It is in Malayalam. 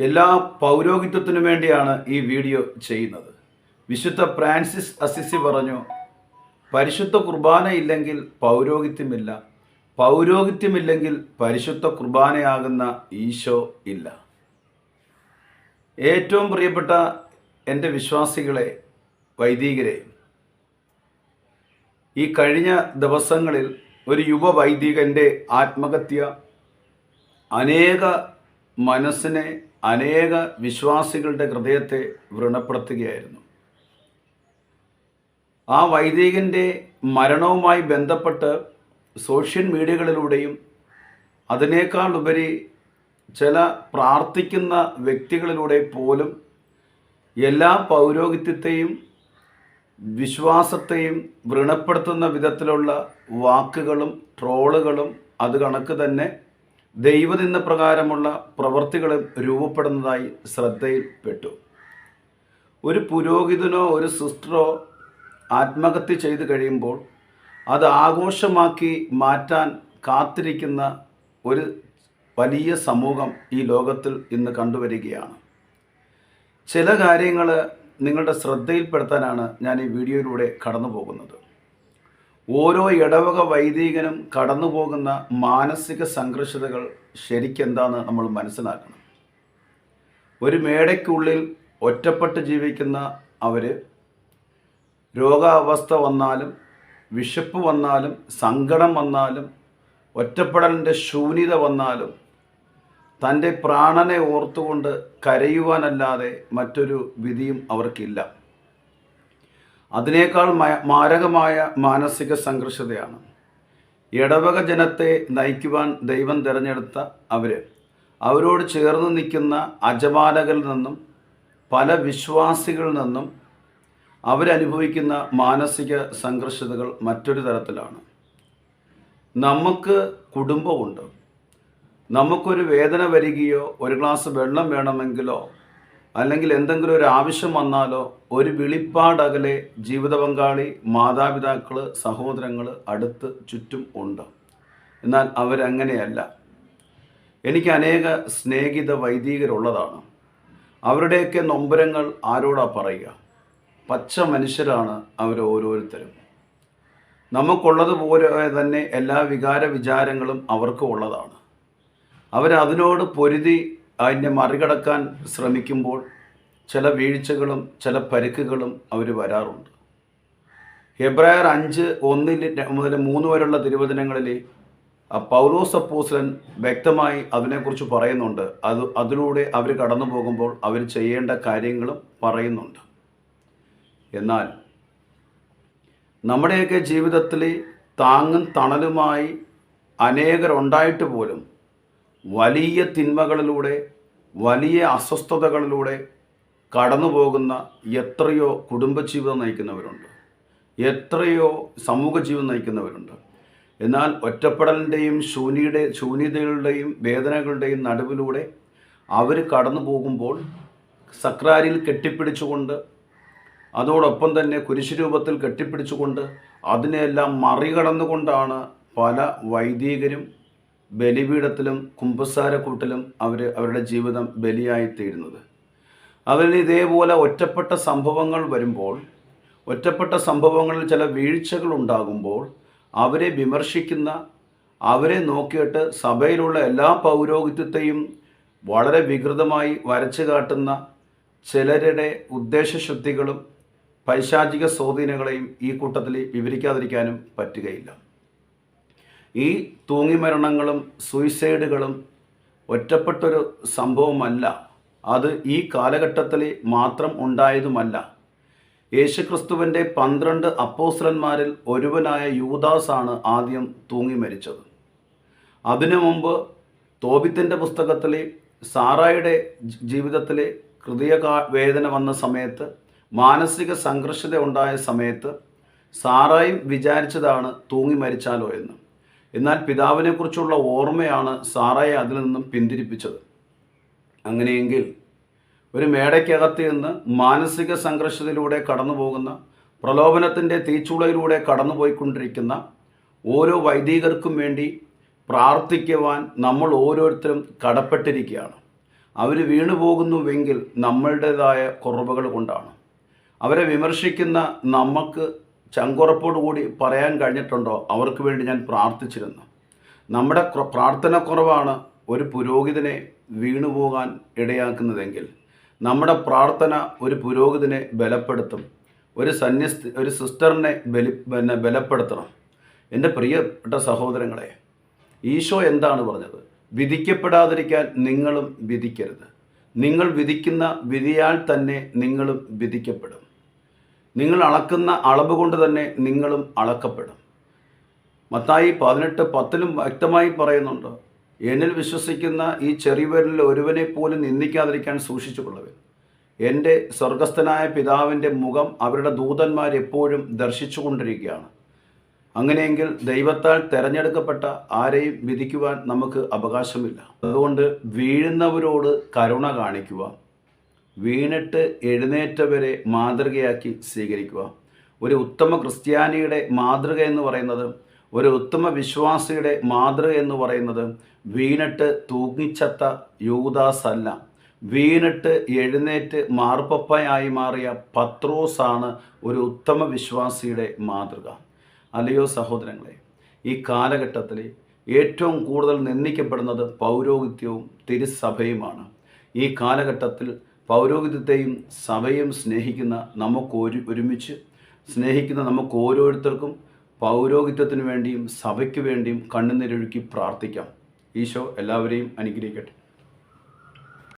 എല്ലാ പൗരോഹിത്യത്തിനു വേണ്ടിയാണ് ഈ വീഡിയോ ചെയ്യുന്നത്. വിശുദ്ധ ഫ്രാൻസിസ് അസിസി പറഞ്ഞു പരിശുദ്ധ കുർബാന ഇല്ലെങ്കിൽ പൗരോഹിത്യമില്ല. പൗരോഹിത്യമില്ലെങ്കിൽ പരിശുദ്ധ കുർബാനയാകുന്ന ഈശോ ഇല്ല. ഏറ്റവും പ്രിയപ്പെട്ട എന്റെ വിശ്വാസികളെ വൈദികരെ ഈ കഴിഞ്ഞ ദിവസങ്ങളിൽ ഒരു യുവ വൈദികന്റെ ആത്മഹത്യ അനേക മനസ്സിനെ അനേക വിശ്വാസികളുടെ ഹൃദയത്തെ വ്രണപ്പെടുത്തുകയായിരുന്നു. ആ വൈദികന്റെ മരണവുമായി ബന്ധപ്പെട്ട് സോഷ്യൽ മീഡിയകളിലൂടെയും അതിനേക്കാൾ ഉപരി ചില പ്രാർത്ഥിക്കുന്ന വ്യക്തികളിലൂടെ പോലും എല്ലാ പൗരോഹിത്യത്തെയും വിശ്വാസത്തെയും വ്രണപ്പെടുത്തുന്ന വിധത്തിലുള്ള വാക്കുകളും ട്രോളുകളും അത് കണക്ക് തന്നെ ദൈവനിന്ന പ്രകാരമുള്ള പ്രവർത്തികളും രൂപപ്പെടുന്നതായി ശ്രദ്ധയിൽപ്പെട്ടു. ഒരു പുരോഹിതനോ ഒരു സിസ്റ്ററോ ആത്മഹത്യ ചെയ്തു കഴിയുമ്പോൾ അത് ആഘോഷമാക്കി മാറ്റാൻ കാത്തിരിക്കുന്ന ഒരു വലിയ സമൂഹം ഈ ലോകത്തിൽ ഇന്ന് കണ്ടുവരികയാണ്. ചില കാര്യങ്ങൾ നിങ്ങളുടെ ശ്രദ്ധയിൽപ്പെടുത്താനാണ് ഞാൻ ഈ വീഡിയോയിലൂടെ കടന്നു പോകുന്നത് ഓരോ ഇടവക വൈദികനും കടന്നു പോകുന്ന മാനസിക സംഘർഷതകൾ ശരിക്കെന്താന്ന് നമ്മൾ മനസ്സിലാക്കണം. ഒരു മേടയ്ക്കുള്ളിൽ ഒറ്റപ്പെട്ട് ജീവിക്കുന്ന അവർ രോഗാവസ്ഥ വന്നാലും വിശപ്പ് വന്നാലും സങ്കടം വന്നാലും ഒറ്റപ്പെടലിന്റെ ശൂന്യത വന്നാലും തന്റെ പ്രാണനെ ഓർത്തുകൊണ്ട് കരയുവാനല്ലാതെ മറ്റൊരു വിധിയും അവർക്കില്ല. അതിനേക്കാൾ മയ- മാരകമായ മാനസിക സംഘർഷതയാണ്. ഇടവക ജനത്തെ നയിക്കുവാൻ ദൈവം തിരഞ്ഞെടുത്ത അവർ അവരോട് ചേർന്ന് നിൽക്കുന്ന അജമാലകളിൽ നിന്നും പല വിശ്വാസികളിൽ നിന്നും അവരനുഭവിക്കുന്ന മാനസിക സംഘർഷതകൾ മറ്റൊരു തരത്തിലാണ്. നമുക്ക് കുടുംബമുണ്ട്. നമുക്കൊരു വേദന വരികയോ ഒരു ഗ്ലാസ് വെള്ളം വേണമെങ്കിലോ അല്ലെങ്കിൽ എന്തെങ്കിലും ഒരു ആവശ്യം വന്നാലോ ഒരു വിളിപ്പാടകലെ ജീവിത പങ്കാളി മാതാപിതാക്കൾ സഹോദരങ്ങൾ അടുത്ത് ചുറ്റും ഉണ്ട്. എന്നാൽ അവരങ്ങനെയല്ല. എനിക്ക് അനേക സ്നേഹിത വൈദികരുള്ളതാണ്. അവരുടെയൊക്കെ നൊമ്പരങ്ങൾ ആരോടാ പറയുക? പച്ച മനുഷ്യരാണ് അവർ ഓരോരുത്തരും. നമുക്കുള്ളതുപോലെ തന്നെ എല്ലാ വികാര വിചാരങ്ങളും അവർക്കും ഉള്ളതാണ്. അവരതിനോട് പൊരുതി അതിനെ മറികടക്കാൻ ശ്രമിക്കുമ്പോൾ ചില വീഴ്ചകളും ചില പരുക്കുകളും അവർ വരാറുണ്ട്. ഹെബ്രായർ അഞ്ച് ഒന്നിൽ മുതൽ മൂന്ന് വരെയുള്ള തിരുവചനങ്ങളിൽ പൗലോസ് അപ്പോസ്ലൻ വ്യക്തമായി അതിനെക്കുറിച്ച് പറയുന്നുണ്ട്. അത് അതിലൂടെ അവർ കടന്നു പോകുമ്പോൾ അവർ ചെയ്യേണ്ട കാര്യങ്ങളും പറയുന്നുണ്ട്. എന്നാൽ നമ്മുടെയൊക്കെ ജീവിതത്തിൽ താങ്ങും തണലുമായി അനേകരുണ്ടായിട്ട് പോലും വലിയ തിന്മകളിലൂടെ വലിയ അസ്വസ്ഥതകളിലൂടെ കടന്നു പോകുന്ന എത്രയോ കുടുംബജീവിതം നയിക്കുന്നവരുണ്ട്. എത്രയോ സമൂഹ ജീവിതം നയിക്കുന്നവരുണ്ട്. എന്നാൽ ഒറ്റപ്പെടലിന്റെയും ശൂന്യയുടെ ശൂന്യതകളുടെയും വേദനകളുടെയും നടുവിലൂടെ അവർ കടന്നു പോകുമ്പോൾ സക്രാരിൽ കെട്ടിപ്പിടിച്ചുകൊണ്ട് അതോടൊപ്പം തന്നെ കുരിശുരൂപത്തിൽ കെട്ടിപ്പിടിച്ചുകൊണ്ട് അതിനെയെല്ലാം മറികടന്നുകൊണ്ടാണ് പല വൈദികരും ബലിപീഠത്തിലും കുമ്പസാരക്കൂട്ടിലും അവർ അവരുടെ ജീവിതം ബലിയായിത്തീരുന്നത്. അവരിൽ ഇതേപോലെ ഒറ്റപ്പെട്ട സംഭവങ്ങൾ വരുമ്പോൾ ഒറ്റപ്പെട്ട സംഭവങ്ങളിൽ ചില വീഴ്ചകൾ ഉണ്ടാകുമ്പോൾ അവരെ വിമർശിക്കുന്ന അവരെ നോക്കിയിട്ട് സഭയിലുള്ള എല്ലാ പൗരോഹിത്യത്തെയും വളരെ വികൃതമായി വരച്ചു കാട്ടുന്ന ചിലരുടെ ഉദ്ദേശശുദ്ധികളും പൈശാചിക സ്വാധീനങ്ങളെയും ഈ കൂട്ടത്തിൽ വിവരിക്കാതിരിക്കാനും പറ്റുകയില്ല. ഈ തൂങ്ങിമരണങ്ങളും സൂയിസൈഡുകളും ഒറ്റപ്പെട്ടൊരു സംഭവമല്ല. അത് ഈ കാലഘട്ടത്തിൽ മാത്രം ഉണ്ടായതുമല്ല. യേശുക്രിസ്തുവിന്റെ പന്ത്രണ്ട് അപ്പോസ്തലന്മാരിൽ ഒരുവനായ യൂദാസാണ് ആദ്യം തൂങ്ങി മരിച്ചത്. അതിനു മുമ്പ് തോബിത്തിന്റെ പുസ്തകത്തിൽ സാറായുടെ ജീവിതത്തിലെ ഹൃദയ വേദന വന്ന സമയത്ത് മാനസിക സംഘർഷത ഉണ്ടായ സമയത്ത് സാറായും വിചാരിച്ചതാണ് തൂങ്ങി മരിച്ചാലോ എന്ന്. എന്നാൽ പിതാവിനെക്കുറിച്ചുള്ള ഓർമ്മയാണ് സാറയെ അതിൽ നിന്നും പിന്തിരിപ്പിച്ചത്. അങ്ങനെയെങ്കിൽ ഒരു മേടയ്ക്കകത്ത് നിന്ന് മാനസിക സംഘർഷത്തിലൂടെ കടന്നു പോകുന്ന പ്രലോഭനത്തിന്റെ തീച്ചുളയിലൂടെ കടന്നുപോയിക്കൊണ്ടിരിക്കുന്ന ഓരോ വൈദികർക്കും വേണ്ടി പ്രാർത്ഥിക്കുവാൻ നമ്മൾ ഓരോരുത്തരും കടപ്പെട്ടിരിക്കുകയാണ്. അവർ വീണു പോകുന്നുവെങ്കിൽ നമ്മളുടേതായ കുറവുകൾ കൊണ്ടാണ്. അവരെ വിമർശിക്കുന്ന നമുക്ക് ചങ്കുറപ്പോടു കൂടി പറയാൻ കഴിഞ്ഞിട്ടുണ്ടോ? അവർക്ക് വേണ്ടി ഞാൻ പ്രാർത്ഥിച്ചിരുന്നു. നമ്മുടെ പ്രാർത്ഥന കുറവാണ് ഒരു പുരോഹിതനെ വീണുപോകാൻ ഇടയാക്കുന്നതെങ്കിൽ നമ്മുടെ പ്രാർത്ഥന ഒരു പുരോഹിതനെ ബലപ്പെടുത്തും ഒരു സന്യസ്തി ഒരു സിസ്റ്ററിനെ ബലി പിന്നെ ബലപ്പെടുത്തണം. എന്റെ പ്രിയപ്പെട്ട സഹോദരങ്ങളെ ഈശോ എന്താണ് പറഞ്ഞത്? വിധിക്കപ്പെടാതിരിക്കാൻ നിങ്ങളും വിധിക്കരുത്. നിങ്ങൾ വിധിക്കുന്ന വിധിയാൽ തന്നെ നിങ്ങളും വിധിക്കപ്പെടും. നിങ്ങൾ അളക്കുന്ന അളവ് കൊണ്ട് തന്നെ നിങ്ങളും അളക്കപ്പെടും. മത്തായി പതിനെട്ട് പത്തിലും വ്യക്തമായി പറയുന്നുണ്ട് എന്നിൽ വിശ്വസിക്കുന്ന ഈ ചെറിയവരിൽ ഒരുവനെ പോലും നിന്ദിക്കാതിരിക്കാൻ സൂക്ഷിച്ചു സൂക്ഷിച്ചുകൊള്ളവൻ എന്റെ സ്വർഗസ്ഥനായ പിതാവിന്റെ മുഖം അവരുടെ ദൂതന്മാരെപ്പോഴും ദർശിച്ചുകൊണ്ടിരിക്കുകയാണ് അങ്ങനെയെങ്കിൽ ദൈവത്താൽ തെരഞ്ഞെടുക്കപ്പെട്ട ആരെയും വിധിക്കുവാൻ നമുക്ക് അവകാശമില്ല. അതുകൊണ്ട് വീഴുന്നവരോട് കരുണ കാണിക്കുക വീണിട്ട് എഴുന്നേറ്റവരെ മാതൃകയാക്കി സ്വീകരിക്കുക. ഒരു ഉത്തമ ക്രിസ്ത്യാനിയുടെ മാതൃക എന്ന് പറയുന്നത് ഒരു ഉത്തമ വിശ്വാസിയുടെ മാതൃക എന്ന് പറയുന്നത് വീണിട്ട് തൂങ്ങിച്ചത്ത യൂദാസ് അല്ല വീണിട്ട് എഴുന്നേറ്റ് മാർപ്പപ്പയായി മാറിയ പത്രോസാണ് ഒരു ഉത്തമ വിശ്വാസിയുടെ മാതൃക. അല്ലയോ സഹോദരങ്ങളെ ഈ കാലഘട്ടത്തിൽ ഏറ്റവും കൂടുതൽ നിന്ദിക്കപ്പെടുന്നത് പൗരോഹിത്യവും തിരുസഭയുമാണ്. ഈ കാലഘട്ടത്തിൽ പൗരോഹിത്യത്തെയും സഭയും സ്നേഹിക്കുന്ന നമുക്ക് ഒരു ഒരുമിച്ച് സ്നേഹിക്കുന്ന നമുക്ക് ഓരോരുത്തർക്കും പൗരോഹിത്യത്തിന് വേണ്ടിയും സഭയ്ക്ക് വേണ്ടിയും കണ്ണുനീരൊഴുക്കി പ്രാർത്ഥിക്കാം. ഈശോ എല്ലാവരെയും അനുഗ്രഹിക്കട്ടെ.